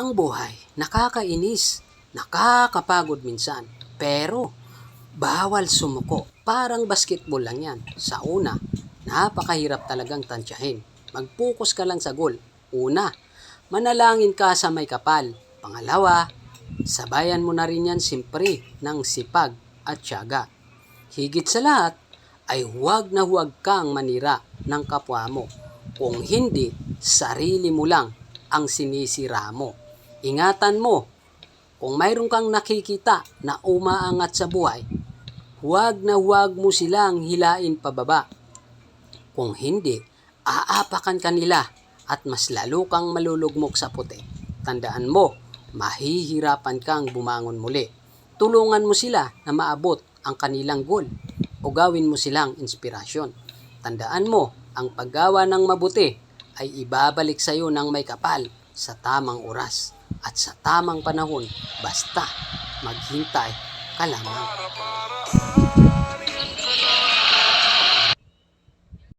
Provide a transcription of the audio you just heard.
Ang buhay, nakakainis, nakakapagod minsan, pero bawal sumuko. Parang basketball lang yan. Sa una, napakahirap talagang tansyahin. Mag-focus ka lang sa goal. Una, manalangin ka sa may kapal. Pangalawa, sabayan mo na rin yan simpre ng sipag at tiyaga. Higit sa lahat, ay huwag na huwag kang manira ng kapwa mo. Kung hindi, sarili mo lang ang sinisira mo. Ingatan mo, kung mayroon kang nakikita na umaangat sa buhay, huwag na huwag mo silang hilain pababa. Kung hindi, aapakan ka nila at mas lalo kang malulugmok sa puti. Tandaan mo, mahihirapan kang bumangon muli. Tulungan mo sila na maabot ang kanilang goal o gawin mo silang inspirasyon. Tandaan mo, ang paggawa ng mabuti ay ibabalik sa iyo ng may kapal sa tamang oras at sa tamang panahon basta maghintay ka lamang.